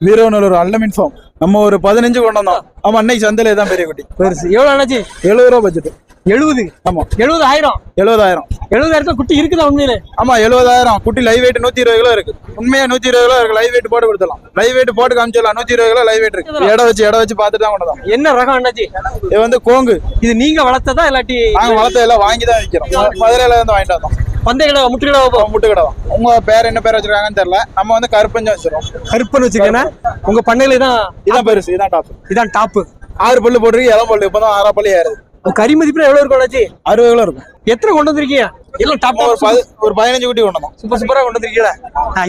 Veeravanur அல்லமின் form நம்ம ஒரு பதினஞ்சு கொண்டு வந்தோம் ஆமா அன்னைக்கு சந்தையில தான் பெரிய குட்டி. பெருசு எவ்வளவு அண்ணாச்சி? எழுபது ரூபா பட்ஜெட் எழுபது. ஆமா. எழுபதாயிரம். எழுபதாயிரம். எழுபதாயிரத்துல குட்டி இருக்குதா உண்மையிலே? ஆமா எழுபதாயிரம். குட்டி லைவ் வெயிட் நூத்தி இருபது கிலோ இருக்கு. உண்மையா நூத்தி இருபது கிலோ இருக்கு. லைவ் வெயிட் போட்டு கொடுத்துலாம் லைவ் வெயிட் போட்டு காமிச்சிடலாம். நூத்தி இருபது கிலோ லைவ் வெயிட் இருக்கு. இடம் வச்சு இடம் வச்சு பார்த்துட்டு தான் கொண்டு வந்தோம். என்ன ரகம் அண்ணாச்சி? இது வந்து கோங்கு. இது நீங்க வளர்த்ததா இல்லாட்டி நாங்க வளர்த்த எல்லாம் வாங்கி தான் விற்கிறோம் மதுரையில இருந்து வாங்கிட்டு வந்தோம். பந்தய கடை முட்டு கடை அப்புறம் முட்டு கடை உங்க பேர் என்ன பேர் வச்சிருக்காங்கன்னு தெரியல. நம்ம வந்து கருப்பஞ்சம் வச்சிருக்கோம். கருப்பன் வச்சிருக்கேன்னா? உங்க பண்ணையில தான் இதான் பெருசு இதான் டாப் இதான் டாப்பு ஆறு பல்லு போட்டிருக்கு இளம் பல்லு. இப்பதான் ஆறா பல்லு ஏறுது. கறி மதிப்புல எவ்வளவு இருக்கும் அண்ணாச்சி? அறுபது கிலோ இருக்கும். எத்தனை கொண்டு வந்திருக்கீங்க? எல்லாம் டாப் ஒரு பது ஒரு பதினஞ்சு குட்டி கொண்டு வந்தோம். சூப்பர் சூப்பரா கொண்டு வந்திருக்கீங்களா?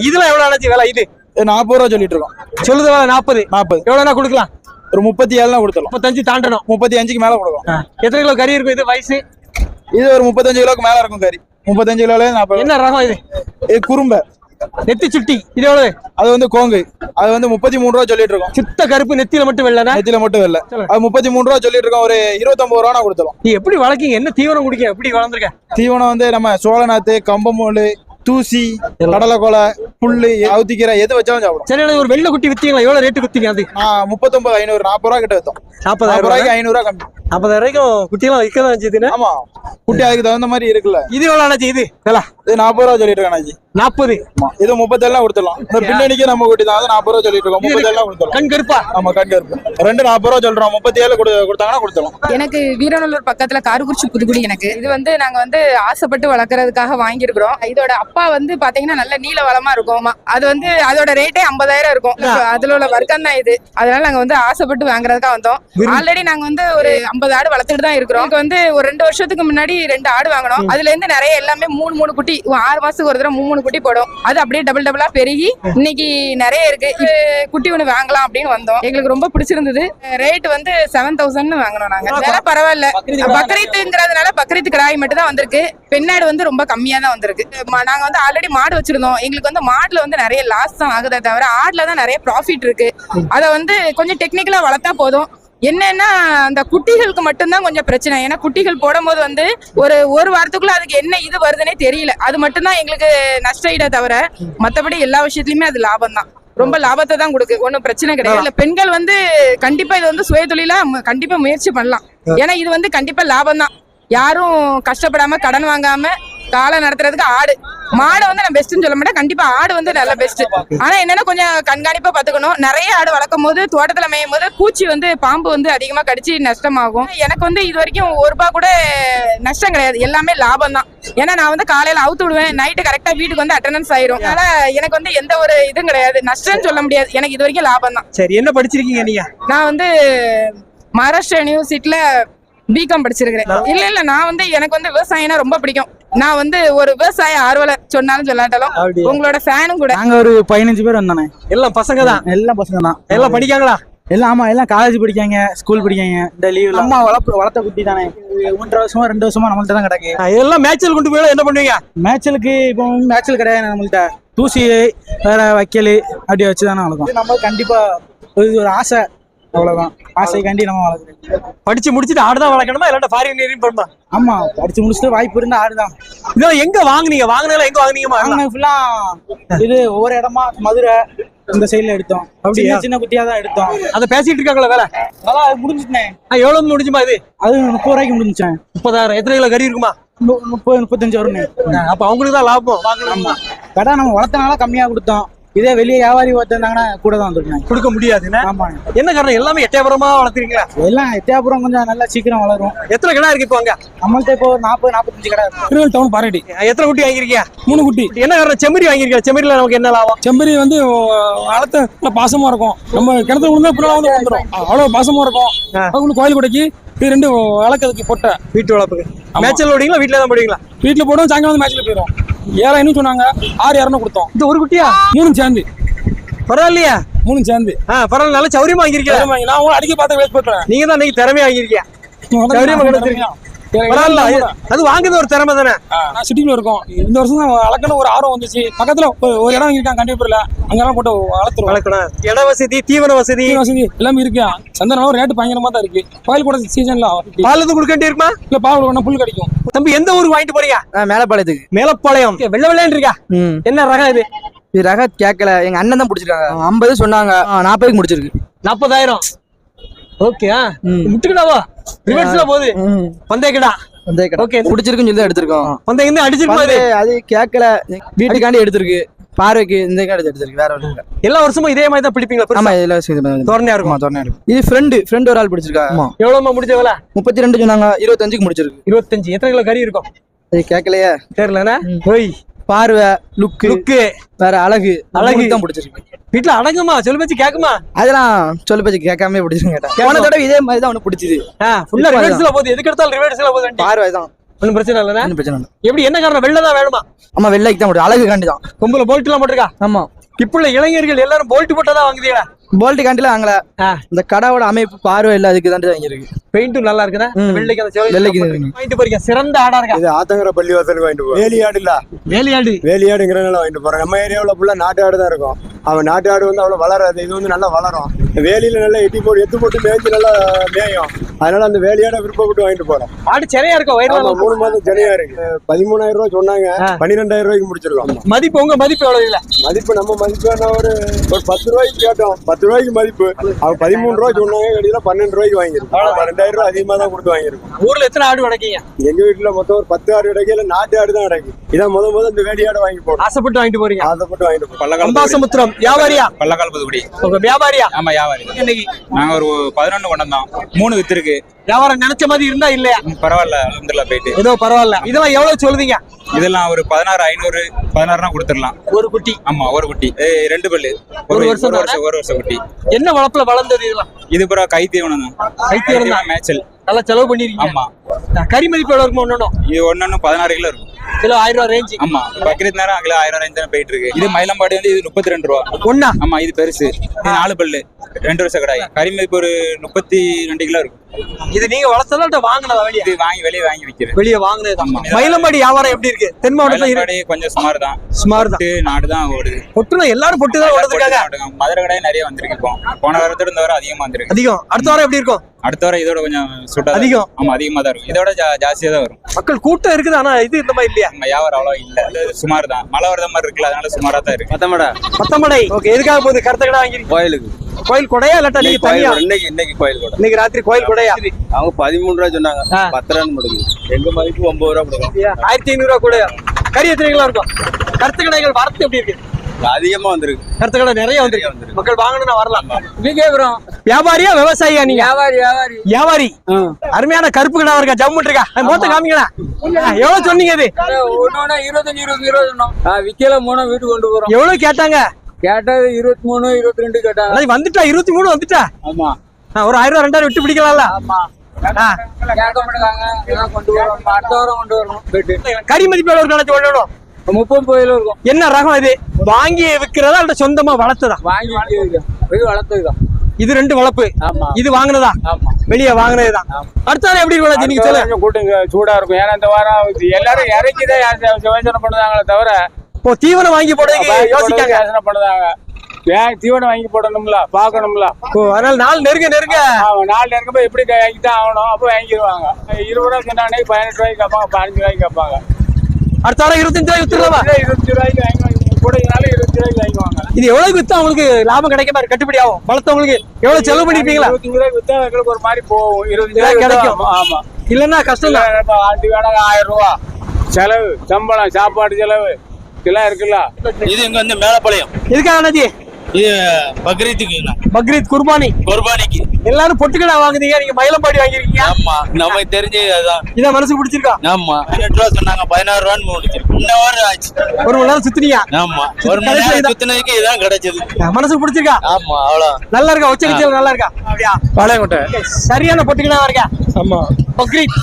இதெல்லாம் எவ்வளவு அண்ணாச்சி வேலை? இது நாற்பது ரூபா சொல்லிட்டு இருக்கோம். சொல்லுது வேலை நாற்பது. நாற்பது. எவ்வளவுனா கொடுக்கலாம்? ஒரு முப்பத்தி ஏழுனா கொடுத்துடலாம். முப்பத்தஞ்சு தாண்டணும். முப்பத்தி அஞ்சுக்கு மேல கொடுக்கும் எத்தனை கிலோ கறி இருக்கும் இது? வயசு? இது ஒரு முப்பத்தஞ்சு கிலோக்கு மேல இருக்கும் கறி. முப்பத்தஞ்சு கிலோல நாற்பது. என்ன ரகம் இது? இது குறும்பை. நெத்தி சுட்டி. இது எவ்வளவு? அது வந்து கோங்கு. அது வந்து முப்பத்தி மூணு ரூபா சொல்லிட்டு இருக்கோம். சுத்த கருப்பு நெத்தியில மட்டும் வெள்ளனா? நெத்தியில மட்டும் சொல்லுங்க. அது முப்பத்தி மூணு ரூபா சொல்லிட்டு இருக்கோம். ஒரு இருபத்தொன்பது ரூபா கொடுத்துடலாம் நீ எப்படி வளர்க்கீங்க? என்ன தீவனம் குடிக்க? எப்படி வளர்ந்துருக்க? தீவனம் வந்து நம்ம சோளநாத்து கம்பமூல் தூசி கடலைக்கொலை புல்லு அவுத்திக்கீரை எது வச்சாலும் சாப்பிடும். சரி ஒரு வெள்ளை குட்டி வித்தீங்களா? எவ்வளவு ரேட்டு வித்தீங்க அது? முப்பத்தொன்பது ஐநூறு நாற்பது ரூபா கிட்ட வித்தோம். நாற்பது நாற்பதாயிரம் ரூபாய்? ரூபாய்க்கு ஐநூறு ரூபா கம்மி. நாற்பதாயிரம் வரைக்கும் குட்டியெல்லாம் விற்கதான் வச்சுதுன்னு ஆமா. குட்டி அதுக்கு தகுந்த மாதிரி இருக்குல்ல. இது எவ்வளவு ஆனாச்சு இது? வேலை இது நாற்பது ரூபா சொல்லிட்டு இருக்கேன் அண்ணாச்சி. நாற்பது? இது முப்பத்தேழுலாம் கொடுத்துடலாம். இந்த பின்னணிக்கு நம்ம குட்டி தான். நாற்பது ரூபா சொல்லிட்டு இருக்கோம். முப்பத்தேழுலாம் கொடுத்துடலாம். கண் கருப்பா. ரெண்டு நாற்பது ரூபா சொல்றோம். முப்பத்தி ஏழு கொடு கொடுத்தாங்கன்னா கொடுத்துடலாம். எனக்கு வீரநல்லூர் பக்கத்துல காரக்குறிச்சி புதுக்குடி எனக்கு. இது வந்து நாங்க வந்து ஆசைப்பட்டு வளர்க்கறதுக்காக வாங்கியிருக்கிறோம். இதோட அப்பா வந்து பாத்தீங்கன்னா நல்ல நீல வளமா இருக்கும். அது வந்து அதோட ரேட்டே ஐம்பதாயிரம் இருக்கும். அதுல உள்ள வர்க்கம் தான் இது. அதனால நாங்க வந்து ஆசைப்பட்டு வாங்குறதுக்காக வந்தோம். ஆல்ரெடி நாங்க வந்து ஒரு ஐம்பது ஆடு வளர்த்துட்டு தான் இருக்கிறோம். வந்து ஒரு ரெண்டு வருஷத்துக்கு முன்னாடி ரெண்டு ஆடு வாங்கினோம். அதுல இருந்து நிறைய எல்லாமே மூணு மூணு குட்டி ஆறு மாசத்துக்கு ஒரு தடவை மூணு மூணு குட்டி போடும். அது அப்படியே டபுள் டபுளா பெருகி இன்னைக்கு நிறைய இருக்கு. குட்டி ஒண்ணு வாங்கலாம் அப்படின்னு வந்தோம். எங்களுக்கு ரொம்ப பிடிச்சிருந்தது. ரேட் வந்து செவன் தௌசண்ட் வாங்கினோம் நாங்க. விலை பரவாயில்ல. பக்ரீத்துங்கிறதுனால பக்ரீத் கிடாய் மட்டும் தான் வந்திருக்கு. பெண்ணாடு வந்து ரொம்ப கம்மியா தான் வந்திருக்கு. நாங்க வந்து ஆல்ரெடி மாடு வச்சிருந்தோம். எங்களுக்கு வந்து மாடுல வந்து நிறைய லாஸ் தான் ஆகுதே தவிர ஆடுல தான் நிறைய ப்ராஃபிட் இருக்கு. அத வந்து கொஞ்சம் டெக்னிக்கலா வளர்த்தா போதும். என்னன்னா அந்த குட்டிகளுக்கு மட்டும்தான் கொஞ்சம் பிரச்சனை. ஏன்னா குட்டிகள் போடும்போது வந்து ஒரு ஒரு வாரத்துக்குள்ள அதுக்கு என்ன இது வருதுன்னே தெரியல. அது மட்டும்தான் எங்களுக்கு நஷ்ட ஈடே தவிர மத்தபடி எல்லா விஷயத்துலயுமே அது லாபம் தான் ரொம்ப லாபத்தை தான் கொடுக்கு. ஒன்றும் பிரச்சனை கிடையாது. இல்ல பெண்கள் வந்து கண்டிப்பா இது வந்து சுயதொழிலா மு- கண்டிப்பா முயற்சி பண்ணலாம். ஏன்னா இது வந்து கண்டிப்பா லாபம் தான் யாரும் கஷ்டப்படாம கடன் வாங்காம காலம் நடத்துறதுக்கு ஆடு. மாடை வந்து நான் பெஸ்ட்னு சொல்ல மாட்டேன். கண்டிப்பா ஆடு வந்து நல்ல பெஸ்ட் ஆனா என்னன்னா கொஞ்சம் கண்காணிப்பா பாத்துக்கணும் நிறைய ஆடு வளர்க்கும் போது தோட்டத்துல மேயும் போது பூச்சி வந்து பாம்பு வந்து அதிகமா கடிச்சு நஷ்டமாகும். எனக்கு வந்து இது வரைக்கும் ஒரு ரூபா கூட நஷ்டம் கிடையாது. எல்லாமே லாபம் தான். ஏன்னா நான் வந்து காலையில அவுத்து விடுவேன். நைட்டு கரெக்டா வீட்டுக்கு வந்து அட்டண்டன்ஸ் ஆயிரும். அதனால எனக்கு வந்து எந்த ஒரு இதுவும் கிடையாது. நஷ்டம்னு சொல்ல முடியாது. எனக்கு இது வரைக்கும் லாபம் தான். சரி என்ன படிச்சிருக்கீங்க நீங்க? நான் வந்து மகாராஷ்டிரா யூனிவர்சிட்டியில பிகாம் படிச்சிருக்கிறேன். இல்ல இல்ல நான் வந்து எனக்கு வந்து விவசாயம்னா ரொம்ப பிடிக்கும். நான் வந்து ஒரு விவசாய ஆர்வலர் சொன்னாலும் சொல்லாட்டாலும் அப்படியா? உங்களோட ஃபேனும் கூட. நாங்க ஒரு பதினஞ்சு பேர் வந்தானே எல்லாம் பசங்க தான் எல்லாம் பசங்க தான் எல்லாம் படிக்காங்களா? எல்லாம் ஆமா எல்லாம் காலேஜ் படிக்காங்க ஸ்கூல் படிக்காங்க. இந்த லீவ் அம்மா வளர்ப்பு வளர்த்த குட்டி தானே. ஒன்றரை வருஷமா ரெண்டு வருஷமா நம்மள்ட்ட தான் கிடக்கு. எல்லாம் மேட்சில் கொண்டு போய் என்ன பண்ணுவீங்க? மேட்சலுக்கு இப்போ மேட்சல் கிடையாது நம்மள்ட்ட. தூசி வேற வைக்கல் அப்படி வச்சு தானே வளர்க்கும் நம்ம கண்டிப்பா இது ஒரு ஆசை. அவ்வளவுதான். ஆசைக்காண்டி நம்ம வளர்க்குறோம். படிச்சு முடிச்சுட்டு ஆடு தான் வளர்க்கணுமா? இல்லாட்ட ஃபாரின் ஏரியும் பண்ணுமா ஆமா படிச்சு முடிச்சுட்டு வாய்ப்பு இருந்தா ஆடுதான். இதெல்லாம் எங்க வாங்குனீங்க? வாங்குனதுல எங்க வாங்குனீங்கம்மா? நாங்க ஃபுல்லா இது ஒவ்வொரு இடமா மதுரை இந்த சைடுல எடுத்தோம். அப்படியா? சின்ன குட்டியா தான் எடுத்தோம். அதை பேசிட்டு இருக்காங்களா வேலை? அது முடிஞ்சுட்டேன் எவ்வளவு முடிஞ்சுமா இது? அது முப்பது ரூபாய்க்கு முடிஞ்சுச்சேன் முப்பதாயிரம். எத்தனை கிலோ கறி இருக்குமா? முப்பது முப்பத்தஞ்சு வரும்னு அப்ப அவங்களுக்கு தான் லாபம் கடை நம்ம வளர்த்தனால கம்மியா கொடுத்தோம். இதே வெளியே வியாபாரி வச்சிருந்தாங்கன்னா கூட தான் வந்துருக்காங்க கொடுக்க முடியாதுன்னு ஆமா என்ன காரணம்? எல்லாமே எட்டயபுரமா வளர்த்துறீங்களா எல்லாம் எத்தியாபுரம் கொஞ்சம் நல்லா சீக்கிரம் வளரும். எத்தனை கடை இருக்கு இப்போ அங்க? நம்மள்ட்ட இப்போ ஒரு நாற்பது நாற்பத்தஞ்சு கடை இருக்கு. திருவள்ளூர் டவுன் பாரடி. எத்தனை குட்டி வாங்கிருக்கீங்க மூணு குட்டி. என்ன காரணம்? செம்மறி வாங்கிருக்கீங்க செம்மறியில நமக்கு என்ன லாபம்? செம்பரி வந்து வளர்த்த பாசமா இருக்கும். நம்ம கிணத்துல விழுந்தா இப்படி வந்து வந்துடும் அவ்வளவு பாசமா இருக்கும். அதுக்குள்ள கோயில் கொடைக்கு இது ரெண்டு வளர்க்கறதுக்கு பொட்டை. வீட்டு வளர்ப்புக்கு. மேட்சல் ஓடிங்களா வீட்டுல தான் போடுவீங்களா? வீட்டுல போடும் சாயங்காலம் வந்து மேட்ச்ல போயிடும் ஏழாயிரம் சொன்னாங்க. ஆறு இரநூறு கொடுத்தோம். இந்த ஒரு குட்டியா? மூணு சேர்ந்து. பரவாயில்லையா. மூணு சேர்ந்து. ஆ பரவாயில்ல நல்ல சௌரியமா வாங்கிருக்கீங்க ஆமா, நான் உங்களை அடிக்க பார்த்து வேஸ்ட் பண்ணுறேன் நீங்க தான் இன்னைக்கு திறமையா வாங்கிருக்கீங்க சௌரியமா கிடைச்சிருக்கீங்க பரவாயில்ல. அது- வாங்குறது ஒரு திறமை தானே? நான் சிட்டிக்குள்ள இருக்கோம். இந்த வருஷம் தான் வளர்க்கணும் ஒரு ஆர்வம் வந்துச்சு. பக்கத்துல ஒரு- ஒரு இடம் வாங்கியிருக்காங்க கண்டிப்பூர்ல அங்கெல்லாம் போட்டு வளர்த்துருவோம். வளர்க்கணும். இட வசதி தீவன வசதி. வசதி எல்லாமே இருக்கு. சந்தனம் ரேட்டு பயங்கரமா தான் இருக்கு. கோயில் கூட சீசன்ல பால் எதுவும் கொடுக்க வேண்டி இருக்குமா இல்ல பால் வேணா புல் கிடைக்கும். தம்பி எந்த ஊருக்கு வாங்கிட்டு போறீங்க? மேலப்பாளையத்துக்கு. மேலப்பாளையம். வெள்ளை வெள்ளைன்னு இருக்கா? என்ன ரகம் இது? இது ரக கேட்கல எங்க அண்ணன் தான் பிடிச்சிருக்காங்க. ஐம்பது சொன்னாங்க. நாற்பதுக்கு முடிச்சிருக்கு. நாற்பதாயிரம் ஓகே முட்டுக்கிடாவா ரிவர்ஸ்ல போகுது. பந்தயக்கிடா. ஓகே பிடிச்சிருக்குன்னு சொல்லி எடுத்திருக்கோம். பந்தயம் இருந்து அடிச்சிருக்கும் வந்து அது கேட்கல வீட்டுக்காண்டி எடுத்திருக்கு. பார்வைக்கு இந்த காண்டி எடுத்திருக்கு. வேற ஒன்றும் எல்லா வருஷமும் இதே மாதிரி தான் பிடிப்பீங்களா ஆமா இது பண்ணி- தோரணையா இருக்கும். ஆமா தோரணை இருக்கும். இது ஃப்ரெண்டு ஃப்ரெண்டு ஒரு ஆள் பிடிச்சிருக்கா? ஆமா. எவ்வளவுமா முடிஞ்சவள முப்பத்தி ரெண்டு சொன்னாங்க இருபத்தஞ்சுக்கு முடிச்சிருக்கு. இருபத்தஞ்சு. எத்தனை கிலோ கறி இருக்கும்? அது கேட்கலையே தெரியலண்ணா. ஓய். பார்வை லுக்கு லுக்கு வேற அழகு. அழகு. தான் பிடிச்சிருக்கு. வீட்டுல அடங்குமா? சொல்லு வச்சு கேக்குமா? அதெல்லாம் சொல்ல பேச்சு கேட்காம பிடிச்சிருக்கு கேட்டேன் போன தடவை இதே மாதிரி தான் அவனுக்கு பிடிச்சது. ஃபுல்லா ரிவர்ஸ்ல போகுது. எதுக்கு எடுத்தாலும் ரிவர்ஸ்ல போகுது. பார்வை தான். ஒண்ணும் பிரச்சனை இல்லைண்ணா. ஒன்றும் பிரச்சனை இல்லை. எப்படி என்ன காரணம்? வெள்ள தான் வேணுமா? ஆமா வெள்ளைக்கு தான் முடியும் அழகு காண்டி தான் கொம்புல போல்ட் எல்லாம் போட்டிருக்கா? ஆமா. இப்போ இளைஞர்கள் எல்லாரும் போல்ட் போட்டா வாங்குதீங்களா? போல்ட் காண்டில வாங்கல. இந்த கடாவோட அமைப்பு பார்வை இல்லை அதுக்கு தாண்டி வாங்கியிருக்கு பெயிண்ட்டும் நல்லா இருக்குண்ணா ம். வெள்ளைக்கு அந்த செவலை வெள்ளைக்கு வாங்கிட்டு போறீங்க. சிறந்த ஆடா இருக்கா? இது ஆத்தங்கர பள்ளி வாசலுக்கு வாங்கிட்டு போறோம். வேலியாடு இல்ல வேலையாடு. வேலியாடுங்கிறனால வாங்கிட்டு போறோம். நம்ம ஏரியாவுல ஃபுல்லா நாட்டு ஆடு தான் இருக்கும். அவன் நாட்டு ஆடு வந்து அவ்வளவு வளராது. இது வந்து நல்லா வளரும். வேலியில நல்லா எட்டி போட்டு எத்து போட்டு மேய்ச்சி நல்லா மேயும். அதனால அந்த வேலியாட விருப்பப்பட்டு வாங்கிட்டு போறோம். ஆடு சிறையா இருக்கும் மூணு மாதம் ஜனியா இருக்கு. பதிமூணாயிரம் ரூபாய் சொன்னாங்க. பன்னிரெண்டாயிரம் ரூபாய்க்கு முடிச்சிருக்கோம். மதிப்பு உங்க மதிப்பு எவ்வளவு இல்ல? மதிப்பு நம்ம மதிப்பு என்ன ஒரு ஒரு பத்து ரூபாய்க்கு கேட்டோம். பத்து ரூபாய்க்கு மதிப்பு. அவன் பதிமூணு ரூபாய் சொன்னாங்க கடையில பன்னெண்டு ரூபாய்க்கு வாங்கியிருக்கோம். ரெண்டாயிரம் ரூபாய் அதிகமா தான் கொடுத்து வாங்கியிருக்கோம். ஊர்ல எத்தனை ஆடு வளர்க்கீங்க? எங்க வீட்டுல மொத்தம் ஒரு பத்து ஆடு கிடைக்கல நாட்டு ஆடு தான் கிடைக்கும். இதான் முத முத இந்த வேலியாடை வாங்கி போடும் ஆசைப்பட்டு வாங்கிட்டு போறீங்க? ஆசைப்பட்டு வாங்கிட்டு அம்பாசமுத்திரம் வியாபாரியா? பல்லக்கால் புதுக்குடி. உங்க வியாபாரியா? ஆமா வியாபாரி. இன்னைக்கு? நாங்க ஒரு பதினொன்று கொண்டு வந்தோம். மூணு வித்து இருக்கு. வியாபாரம் நினைச்ச மாதிரி இருந்தா இல்லையா? பரவாயில்ல. அலமதுல்லா போயிட்டு. ஏதோ பரவாயில்ல. இதெல்லாம் எவ்வளவு சொல்லுவீங்க? இதெல்லாம் ஒரு பதினாறு ஐநூறு பதினாறுனா கொடுத்துடலாம். ஒரு குட்டி. ஆமா ஒரு குட்டி. ஏய், ரெண்டு பல்லு. ஒரு வருஷம் ஒரு வருஷம் ஒரு வருஷம் குட்டி என்ன வளப்புல வளர்ந்தது இதெல்லாம்? இது பூரா கை தீவனம் தான். கை தீவனம் தான். மேய்ச்சல். நல்லா செலவு பண்ணிருக்கீங்க. ஆமா. கறி மதிப்பு எவ்வளவு இருக்கும் ஒண்ணு இது ஒன்னொன்னு பதினாறு கிலோ இருக்கும். கிலோ ஆயிரம் ரூபாய் ரேஞ்சு ஆமா. பக்ரீத் நேரம் கிலோ ஆயிரம் ரேஞ்ச் தான் போயிட்டு இருக்கு. இது மயிலம்பாடி வந்து இது முப்பத்தி ரெண்டு ரூபா. ஒண்ணா? ஆமா இது பெருசு. இது நாலு பல்லு. ரெண்டு வருஷம் கடாய். கறி மதிப்பு ஒரு முப்பத்தி ரெண்டு கிலோ இருக்கும். இது நீங்க வளர்த்ததா இல்ல வாங்கினதா வெளியே? இது வாங்கி வெளியே வாங்கி விற்கிறது வெளியே வாங்கினது? ஆமா. மயிலம்பாடி வியாபாரம் எப்படி இருக்கு? தென் மாவட்டத்துல கொஞ்சம் சுமார் தான். சுமார் தான். நாடு தான் ஓடுது. பொட்டுனா எல்லாரும் பொட்டு தான் வளர்த்துருக்காங்க மதுரை கடையே நிறைய வந்திருக்கு போன வாரத்தோட இந்த வாரம் அதிகமா வந்திருக்கு. அதிகம். அடுத்த வாரம் எப்படி இருக்கும்? அடுத்த வாரம் இதோட கொஞ்சம் சுட்டா அதிகம். ஆமா அதிகமா தான் இருக்கும். இதோட ஜா- ஜாஸ்தியா தான் வரும். மக்கள் கூட்டம் இருக்குது ஆனா இது இந்த மாதிரி இல்லையா? நம்ம வியாபாரம் அவ்வளோ இல்ல. சுமார் தான். மழை வரத மாதிரி இருக்குல்ல அதனால சுமாரா தான் இருக்கு. பத்தமடா. பத்தமடை. ஓகே எதுக்காக போகுது? கருத்த கடை வாங்கிருக்கீங்க. கோயிலுக்கு. கோயில் கொடையா இல்லாட்டா நீங்க தனியா? இன்னைக்கு இன்னைக்கு கோயில் கூட. இன்னைக்கு ராத்திரி கோயில் கொடையா? அவங்க பதிமூணு ரூபா சொன்னாங்க. பத்து ரூபா முடியுது எங்க மதிப்பு ஒன்பது ரூபா கொடுக்கும் ஆயிரத்தி ஐநூறு ரூபா கூட. கறி எத்தனை இருக்கும்? கருத்து கடைகள் வரத்து எப்படி இருக்கு? அதிகமா வந்திருக்கு. கருத்து கடை நிறைய வந்திருக்கு. மக்கள் வாங்கணும்னா வரலாம். விஜயபுரம் வியாபாரியா விவசாயியா நீங்க? வியாபாரி வியாபாரி. வியாபாரி. அருமையான கருப்பு கடை இருக்கா? ஜம்மு இருக்கா? மொத்தம் காமிங்களா? எவ்வளவு சொன்னீங்க இது? ஒன்னொன்னு இருபத்தஞ்சு இருபது இருபது சொன்னோம். விக்கல மூணு வீட்டுக்கு கொண்டு போறோம். எவ்வளவு கேட்டாங்க? கேட்டது இருபத்தி மூணு இருபத்தி ரெண்டு கேட்டாங்க. வந்துட்டா? இருபத்தி மூணு வந்துட்டா? ஆமா. ஆ, ஒரு ஆயிரம் ரூபாய் ரெண்டாயிரம் விட்டு பிடிக்கலாம்ல? ஆமா. கறி மதிப்பு எவ்வளவு நினைச்சு கொள்ளணும்? முப்பது கோயிலும் இருக்கும். என்ன ரகம் இது? வாங்கி விக்கிறதா இல்ல சொந்தமா வளர்த்ததா? வாங்கி வைக்கிறதுக்கு. இது வளர்த்ததுதான். இது ரெண்டு வளர்ப்பு இது வாங்குனதா? வெளியே வாங்குனதுதான். அடுத்த வாரம் எப்படி இருக்கும் நீங்க சொல்லுங்க. கூட்டுங்க சூடா இருக்கும். ஏன்னா இந்த வாரம் எல்லாரும் இறக்கிதான் யோசனை பண்ணுதாங்களே தவிர இப்போ தீவனம் வாங்கி போடுறதுக்கு யோசிக்காங்க. யோசனை பண்ணுதாங்க. ஏன் தீவனம் வாங்கி போடணும்ல? பார்க்கணும்ல? ஓ, அதனால நாள் நெருங்க நெருங்க. நாலு நேரம் எப்படி வாங்கி தான் ஆகணும்? அப்போ வாங்கிடுவாங்க இருபது ரூபா சொன்னானே பதினெட்டு ரூபாய்க்கு கேட்பாங்க பதினஞ்சு ரூபாய்க்கு கேட்பாங்க. அடுத்த வாரம் இருபத்தஞ்சு ரூபாய் வித்துடலாமா? இதே இருபத்தி ரூபாய்க்கு வாங்குவாங்க கூடனால இருபத்தி ரூபாய்க்கு வாங்குவாங்க இது எவ்வளவு வித்தா உங்களுக்கு லாபம் கிடைக்க மாதிரி கட்டுப்படி ஆகும்? வளர்த்தவங்களுக்கு எவ்வளவு செலவு பண்ணிருப்பீங்களா? இருபத்தி ரூபாய்க்கு வித்தா எங்களுக்கு ஒரு மாதிரி போகும் இருபத்தி இதெல்லாம் ரூபாய்க்கு கிடைக்கும். ஆமா. இல்லன்னா கஷ்டம் தான். ஆண்டு வேணாங்க ஆயிரம் ரூபா. செலவு சம்பளம் சாப்பாடு செலவு. இதெல்லாம் இருக்குல்ல? இது இங்க வந்து மேலப்பாளையம். எதுக்காக அண்ணாச்சி? இது பக்ரீத்துக்கு பக்ரீத் குர்பானி. குர்பானிக்கு. எல்லாரும் பொட்டுக்கடா வாங்குனீங்க நீங்க மயிலம்பாடி வாங்கிருக்கீங்க ஆமா நமக்கு தெரிஞ்சு அதுதான். இதான் மனசுக்கு பிடிச்சிருக்கா? ஆமா. பதினெட்டு ரூபா சொன்னாங்க பதினாறு ரூபான்னு முடிச்சிருக்கு. இந்த வாரம் ஆச்சு. ஒரு மணி நேரம் சுத்துனீங்க. ஆமா. ஒரு மணி நேரம் சுத்தினதுக்கு இதான் கிடைச்சது. மனசுக்கு பிடிச்சிருக்கா? ஆமா அவ்வளோ நல்லா இருக்கா? உச்ச கட்சியில் நல்லா இருக்கா? அப்படியா? பாளையங்கோட்டை. சரியான பொட்டுக்கடா இருக்கா? ஆமா. பக்ரீத்.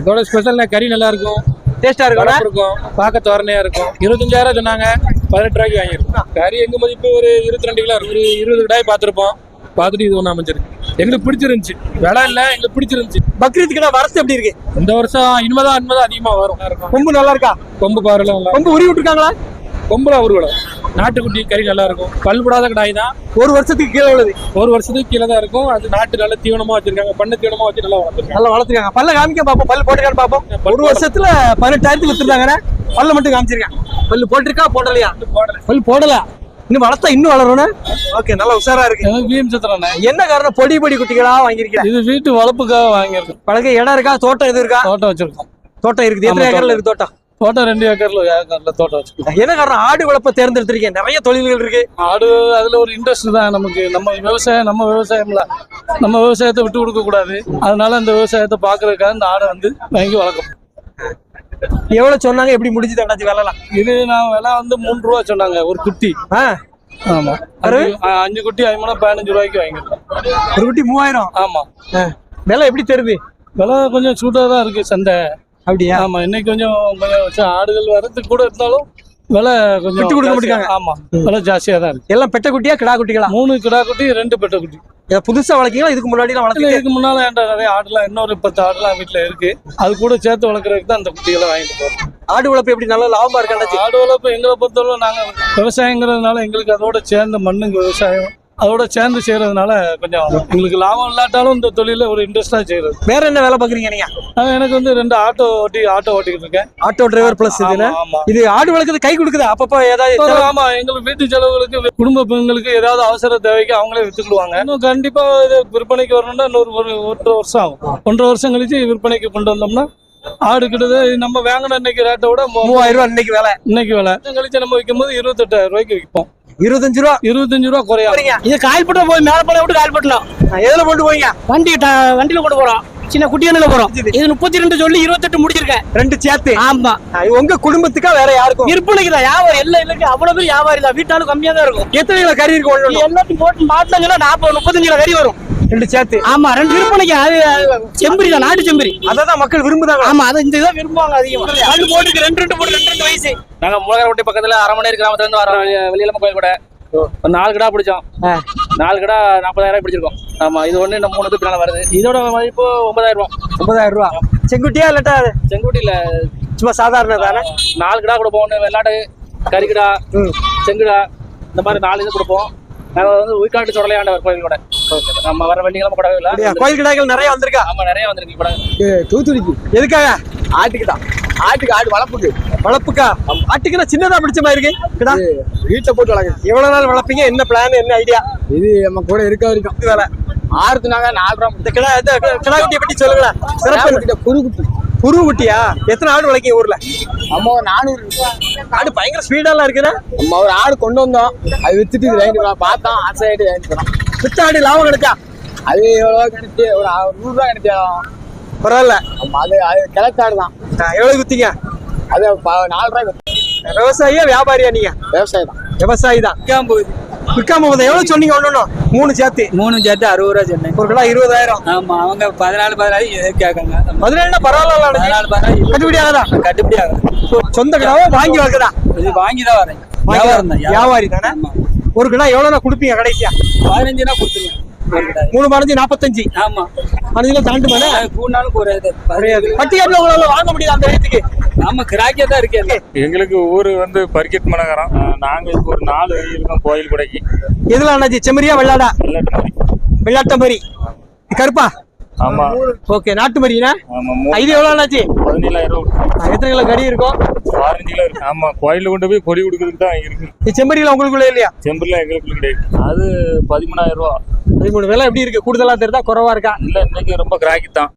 இதோட ஸ்பெஷல் கறி நல்லா இருக்கும். டேஸ்டா இருக்கும் இருக்கும். பார்க்க தோரணையா இருக்கும். இருபத்தஞ்சாயிரம் சொன்னாங்க. பதினெட்டு ரூபாய்க்கு வாங்கியிருக்கோம். கறி எங்க மதிப்பு ஒரு இருபத்தி ரெண்டு கிலோ. ஒரு இருபது கிடாய் பார்த்துருப்போம். பார்த்துட்டு இது ஒன்று அமைஞ்சிருக்கு. எங்களுக்கு பிடிச்சிருந்துச்சு. விலை இல்ல எங்களுக்கு பிடிச்சிருந்துச்சு. பக்ரீத் கடை வரத்து எப்படி இருக்கு? இந்த வருஷம் இனிமேதான் இனிமேதான் அதிகமா வரும். கொம்பு நல்லா இருக்கா? கொம்பு நல்லா கொம்பு உருவி விட்டுருக்காங்களா? கொம்புல உருவலை நாட்டுக்குட்டி கறி நல்லா இருக்கும். பல் விடாத கடாய் தான். ஒரு வருஷத்துக்கு கீழே உள்ளது. ஒரு வருஷத்துக்கு கீழே தான் இருக்கும். அது நாட்டு நல்ல தீவனமா வச்சிருக்காங்க. பண்ணு தீவனமா வச்சு நல்லா வளர்த்துருக்காங்க. நல்லா வளர்த்துருக்காங்க. பல்ல காமிக்க பாப்போம். பல்லு போட்டுக்கான்னு பாப்போம். ஒரு வருஷத்துல பதினெட்டாயிரத்துக்கு வித்துருந்தாங்க பல்ல மட்டும் காமிச்சிருக்கேன் பல்லு போட்டிருக்கா? போடலையா? பல்லு போடல. இன்னும் வளர்த்தா இன்னும் வளரணும் ஓகே நல்லா உஷாரா இருக்கு. வீம் சத்திரண்ணே என்ன காரணம்? பொடி பொடி குட்டிகளா வாங்கியிருக்கேன் இது வீட்டு வளர்ப்புக்காக வாங்கியிருக்கோம். பழக இடம் இருக்கா? தோட்டம் எது இருக்கா? தோட்டம் வச்சிருக்கோம். தோட்டம் இருக்குது. எத்தனை ஏக்கர்ல இருக்கு தோட்டம்? தோட்டம் ரெண்டு ஏக்கர்ல ஏக்கர்ல தோட்டம் வச்சிருக்கோம் என்ன காரணம்? ஆடு வளர்ப்ப தேர்ந்தெடுத்திருக்கேன் நிறைய தொழில்கள் இருக்கு. ஆடு அதுல ஒரு இன்ட்ரெஸ்ட் தான் நமக்கு. நம்ம விவசாயம் நம்ம விவசாயம்ல நம்ம விவசாயத்தை விட்டு கொடுக்க கூடாது. அதனால அந்த விவசாயத்தை பாக்குறதுக்காக இந்த ஆடை வந்து வாங்கி வளர்க்கணும். எவ்வளவு சொன்னாங்க? எப்படி முடிஞ்சது? அண்ணாச்சி வேலைலாம்? இது நான் விலை வந்து மூணு ரூபா சொன்னாங்க ஒரு குட்டி. ஆமா. அஞ்சு குட்டி ஐம்பது பதினஞ்சு ரூபாய்க்கு வாங்கிருக்கோம் ஒரு குட்டி மூவாயிரம்? ஆமா. விலை எப்படி தெரியுது? விலை கொஞ்சம் சூட்டாக தான் இருக்கு சந்தை. அப்படியா? ஆமா இன்னைக்கு கொஞ்சம் ஆடுகள் வரதுக்கு கூட இருந்தாலும் விலை கொஞ்சம் விட்டு கொடுக்க மாட்டேங்காங்க. ஆமா விலை ஜாஸ்தியா தான் இருக்கு. எல்லாம் பெட்ட குட்டியா கிடா குட்டிகளா? மூணு கிடா குட்டி ரெண்டு பெட்ட குட்டி. இதை புதுசா வளர்க்கீங்களா? இதுக்கு முன்னாடி வளர்த்தீங்க இதுக்கு முன்னால என்கிட்ட நிறைய ஆடுலாம் இன்னொரு பத்து ஆடுலாம் வீட்டுல இருக்கு. அது கூட சேர்த்து வளர்க்குறதுக்கு தான் அந்த குட்டிகளை வாங்கிட்டு போறோம். ஆடு வளர்ப்பு எப்படி? நல்லா லாபமா இருக்கா ஆடு வளர்ப்பு எங்களை பொறுத்தவரை நாங்க விவசாயங்கிறதுனால எங்களுக்கு அதோட சேர்ந்த மண்ணுங்க விவசாயம். அதோட சேர்ந்து செய்யறதுனால கொஞ்சம் எங்களுக்கு லாபம் இல்லாட்டாலும் இந்த தொழில ஒரு இன்ட்ரெஸ்டா செய்யறது. வேற என்ன வேலை பாக்குறீங்க நீங்க? எனக்கு வந்து ரெண்டு ஆட்டோ ஓட்டி ஆட்டோ ஓட்டிக்கிட்டு இருக்கேன். ஆட்டோ டிரைவர் பிளஸ் இதுல இது ஆடு வளர்க்கறது கை கொடுக்குதா? அப்பப்போ ஏதாவது ஆமா எங்களுக்கு வீட்டு செலவுகளுக்கு குடும்ப பெண்களுக்கு ஏதாவது அவசர தேவைக்கு அவங்களே வித்துக்கிடுவாங்க. இன்னும் கண்டிப்பா இது விற்பனைக்கு வரணும்னா இன்னொரு ஒரு ஒன்றரை வருஷம் ஆகும். ஒன்றரை வருஷம் கழிச்சு விற்பனைக்கு கொண்டு வந்தோம்னா ஆடு கிட்டது நம்ம வாங்கின இன்னைக்கு ரேட்டை விட மூவாயிரம் ரூபாய் இன்னைக்கு வேலை. இன்னைக்கு விலை. கழிச்சு நம்ம விற்கும் போது இருபத்தெட்டாயிரம் ரூபாய்க்கு விற்போம். இருபத்தஞ்சு ரூபா. இருபத்தஞ்சு ரூபா குறையா? இது கால்பட்ட போய் மேல போல விட்டு கால்பட்டலாம் எதுல கொண்டு போவீங்க? வண்டி வண்டியில கொண்டு போறோம். சின்ன குட்டியானில போறோம். இது முப்பத்தி ரெண்டு சொல்லி இருபத்தெட்டு முடிச்சிருக்கேன். ரெண்டு சேர்த்து. ஆமா. உங்க குடும்பத்துக்கா வேற யாருக்கும்? விற்பனைக்கு தான். வியாபாரம் எல்லாம் இல்லைக்கு அவ்வளவு பேர் வியாபாரி தான். வீட்டாலும் கம்மியா தான் இருக்கும். எத்தனை கிலோ கறி இருக்கு ஒண்ணு? இது எல்லாத்தையும் போட்டு மாட்டினாங்கன்னா நாற்பது முப்பத்தஞ்சு கிலோ கறி வரும். ரெண்டு சேர்த்து. ஆமா ரெண்டு விற்பனைக்கு அது அது செம்பரி தான் நாட்டு செம்பரி. அததான் மக்கள் விரும்புதாங்க ஆமா அது இந்த இதான் விரும்புவாங்க அதிகமா. அது போட்டுக்கு ரெண்டு ரெண்டு போட்டு ரெண்டு ரெண்டு வயசு. நாங்க முளகரவட்டி பக்கத்துல அரமணேர் கிராமத்துல இருந்து வரோம் வெளி- வெளியில கோயில் கூட. ஒரு நாலு கிடா பிடிச்சோம். நாலு கிடா நாற்பதாயிரம் பிடிச்சிருக்கோம். ஆமா இது ஒண்ணு நம்ம மூணு பின்னால வருது. இதோட மதிப்பு ஒன்பதாயிரம் ரூபாய். ஒன்பதாயிரம் ரூபா. செங்குட்டியா இல்லாட்டா அது? செங்குட்டியில சும்மா சாதாரண தானே? நாலு கிடா கொடுப்போம். ஒன்று வெள்ளாடு கறிக்கிடா செங்குடா இந்த மாதிரி நாலு இது கொடுப்போம். நாங்க வந்து உயிர்காட்டு சுடலையாண்டவர் கோயில் கூட நம்ம வர அப்படியா? இல்லை கோயில் கிடாய்கள் நிறைய வந்திருக்கா? ஆமா நிறைய வந்திருக்கு கூட தூத்துக்குடிக்கு எதுக்காக? ஆட்டுக்கு தான். ஆட்டுக்கு ஆடு வளர்ப்புக்கு வளர்ப்புக்கா ஆட்டுக்குன்னா சின்னதா பிடிச்ச மாதிரி இருக்கு? வீட்டில் போட்டு வளர்க்குறது எவ்வளவு நாள் வளர்ப்பீங்க? என்ன பிளான் என்ன ஐடியா இது நம்ம கூட இருக்க வரைக்கும். வேலை ஆறுத்துனாங்க நாலு ரூபா கிடா கிடா குட்டியை பத்தி சொல்லுங்களேன். சிறப்பு. கிட்ட குரு குட்டியா? எத்தனை ஆடு வளர்க்கீங்க ஊர்ல? நம்ம ஒரு நானூறு ஆடு பயங்கர ஸ்பீடாலாம் இருக்குதா? நம்ம ஒரு ஆடு கொண்டு வந்தோம். அது வித்துட்டு இது வாங்கிட்டு. பார்த்தோம் ஆசை ஆயிட்டு வாங்கிட்டு வித்த ஆடு லாபம் கிடைச்சா? அது எவ்வளோ கிடைச்சி ஒரு நூறுரூவா கிடைச்சாலும் பரவாயில்ல. அது அது கிழக்காடு தான். ஆ, எவ்வளவு வித்தீங்க? அது ப- நாலு ரூபாய் விவசாயியா வியாபாரியா நீங்க? விவசாயம் தான். விவசாயி தான். விற்காம போதும் எவ்வளவு சொன்னீங்க ஒண்ணு மூணு சேர்த்து. மூணு சேர்த்து அறுபது ரூபா சொன்னேன். ஒரு கிலோ இருபதாயிரம். ஆமா அவங்க பதினாலு பதினாலு கேட்காங்க பதினேழுனா பரவாயில்ல பதினாலு பதினாலு கட்டுப்படி ஆகுதா? கட்டுப்படி ஆகும் சொந்த கிடாவோ வாங்கி வளர்க்குதா? இது வாங்கி தான் வரேன் வியாபாரி தானே? ஒரு கிலோ எவ்வளவு கொடுப்பீங்க கடைசியா? பதினஞ்சுனா கொடுத்துருங்க. மூணு பதினஞ்சு நாற்பத்தஞ்சு ஆமா. கிலோ தாண்டு மேலே? கூடுனாலும் குறையாது பட்டியாட்டில் உங்களால வாங்க முடியாது அந்த ரேட்டுக்கு? ஆமா கிராக்கியா தான் இருக்கு. எங்களுக்கு ஊர் வந்து பரிக்கெட் மனகரம். நாங்க இப்போ ஒரு நாலு இருக்கோம் கோயில் கொடைக்கு. எதுல அண்ணாச்சி? செம்மறியா வெள்ளாடா? வெள்ளாட்டு மாதிரி வெள்ளாட்ட மாதிரி கருப்பா? ஆமா. ஓகே நாட்டு மரியா இது எவ்வளவு அண்ணாச்சி? பதினேழாயிரம் ரூபா எத்தனை கிலோ கறி இருக்கும்? பதினஞ்சு கிலோ இருக்கு. ஆமா கோயில்ல கொண்டு போய் கொடி கொடுக்கறதுக்கு தான் இருக்கு. இது செம்மறியில உங்களுக்குள்ள இல்லையா? செம்பர்ல எங்களுக்கு கிடையாது. அது பதிமூணாயிரம் ரூபா. பதிமூணு வேலை எப்படி இருக்கு? கூடுதலா தெரியுதா குறவா இருக்கா? இல்ல இன்னைக்கு ரொம்ப கிராக்கி தான்.